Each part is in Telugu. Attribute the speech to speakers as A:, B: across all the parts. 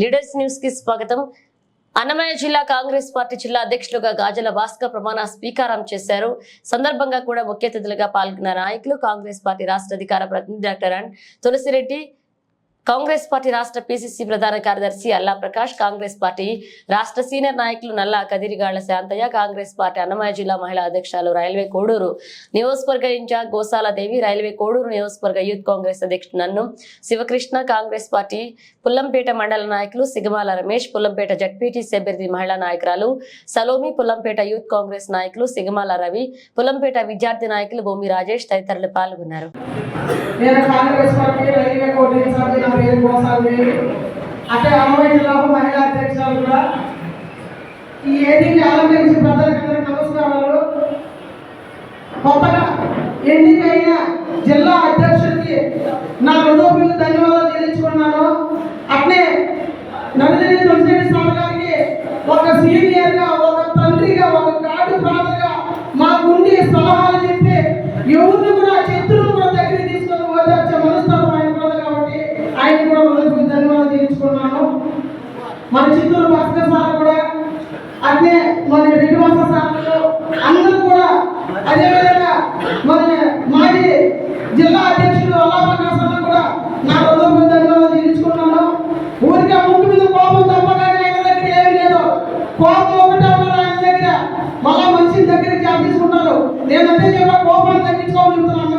A: లీడర్స్ న్యూస్కి స్వాగతం. అన్నమయ్య జిల్లా కాంగ్రెస్ పార్టీ జిల్లా అధ్యక్షులుగా గాజల భాస్కర్ ప్రమాణ స్వీకారం చేశారు. సందర్భంగా కూడా ముఖ్య అతిథులుగా పాల్గొన్న నాయకులు కాంగ్రెస్ పార్టీ రాష్ట్ర అధికార ప్రతినిధి doctor and Tulasireddy Congress party రాష్ట్ర పిసిసి ప్రధాన కార్యదర్శి అల్లా ప్రకాష్ కాంగ్రెస్ పార్టీ రాష్ట్ర సీనియర్ నాయకులు నల్లా కదిరిగాళ్ళ శాంతయ్య కాంగ్రెస్ పార్టీ అన్నమయ్య జిల్లా మహిళా అధ్యక్షులు రైల్వే కోడూరు నియోజకవర్గ ఇన్ఛార్జ్ గోసాల దేవి రైల్వే కోడూరు నియోజకవర్గ యూత్ కాంగ్రెస్ అధ్యక్షుడు నన్ను శివకృష్ణ కాంగ్రెస్ పార్టీ పుల్లంపేట మండల నాయకులు సిగమాల రమేష్ పుల్లంపేట జడ్పీటీసీ అభ్యర్థి మహిళా నాయకురాలు సలోమి పుల్లంపేట యూత్ కాంగ్రెస్ నాయకులు సిగమాల రవి పుల్లంపేట విద్యార్థి నాయకులు భూమి రాజేష్ తదితరులు పాల్గొన్నారు.
B: నేను కాంగ్రెస్ పార్టీ రైల్వే కోటి ఇన్ఛార్జి నా పేరు గోసాలి అటే అమ్మాయి జిల్లాకు మహిళా అధ్యక్షురాలు కూడా. ఈ ఏదికి అలంకరించి ప్రజలకందరూ నమస్కారాలు. కొత్తగా ఎన్నికైన జిల్లా అధ్యక్షుడికి నా హృదయపూర్వక ధన్యవాదాలు. మన చిత్తూరు భాస్కర్ సార్ కూడా అదే మన రెడ్డివాస సార్లు అందరూ కూడా అదే విధంగా మన మాజీ జిల్లా అధ్యక్షుడు అల్లాప్రకాశ్ అన్న కూడా నా హృదయపూర్వక ధన్యవాదాలు చెల్లించుకున్నాను ఆ ముక్కు మీద కోపం తప్పగానే ఆయన దగ్గర ఏమి లేదు. కోపం ఒకటే ఉన్నది ఆయన దగ్గర. మళ్ళా మనిషి దగ్గర క్యాబ్ తీసుకుంటారు. నేనంతే చెప్పా కోపాన్ని తగ్గించుకోవాలి చెప్తున్నాను.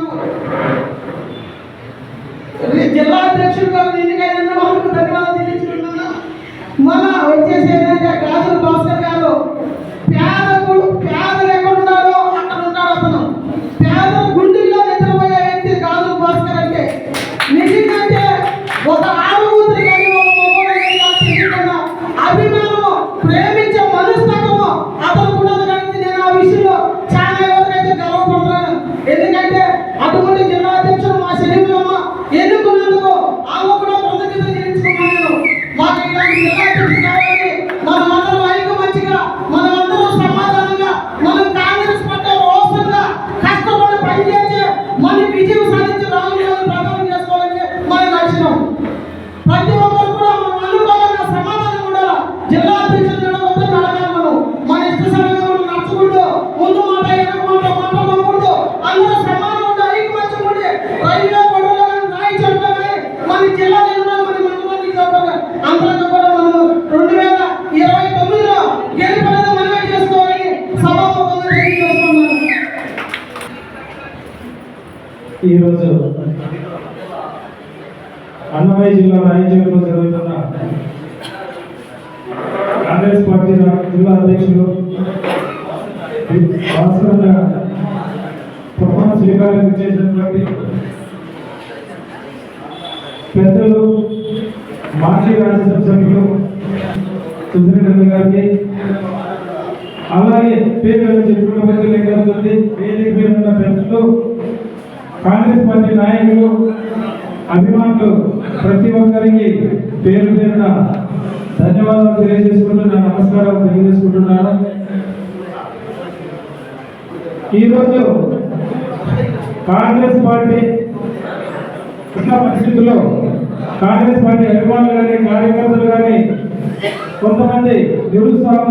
B: జిల్లా అధ్యక్షుడు గారు ఎన్నికైన వాళ్ళకు ధన్యవాదాలు తెలియజేస్తున్నాను మన వచ్చేసి ఏంటంటే
C: ఈరోజు అన్నమయ్య జిల్లా రాయచూరులో జరుగుతున్న కాంగ్రెస్ పార్టీ జిల్లా అధ్యక్షులు భాస్కర్ ప్రమాణ స్వీకారం చేసినటువంటి పెద్దలు మాజీ రాజ్యసభ సభ్యులు సుధీర్ గారికి అలాగే పేరు చెప్పిన పెద్దలు ఎక్కడుంది వేదిక మీద ఉన్న పెద్దలు కాంగ్రెస్ పార్టీ నాయకులు అభిమానులు ప్రతి ఒక్కరికి పేరు పేరున ధన్యవాదాలు తెలియజేసుకుంటూ నా నమస్కారాలు తెలియజేసుకుంటున్నాను. ఈరోజు కాంగ్రెస్ పార్టీ ఉన్న పరిస్థితుల్లో కాంగ్రెస్ పార్టీ అభిమానులు కానీ కార్యకర్తలు కానీ కొంతమంది నిరుత్సాహం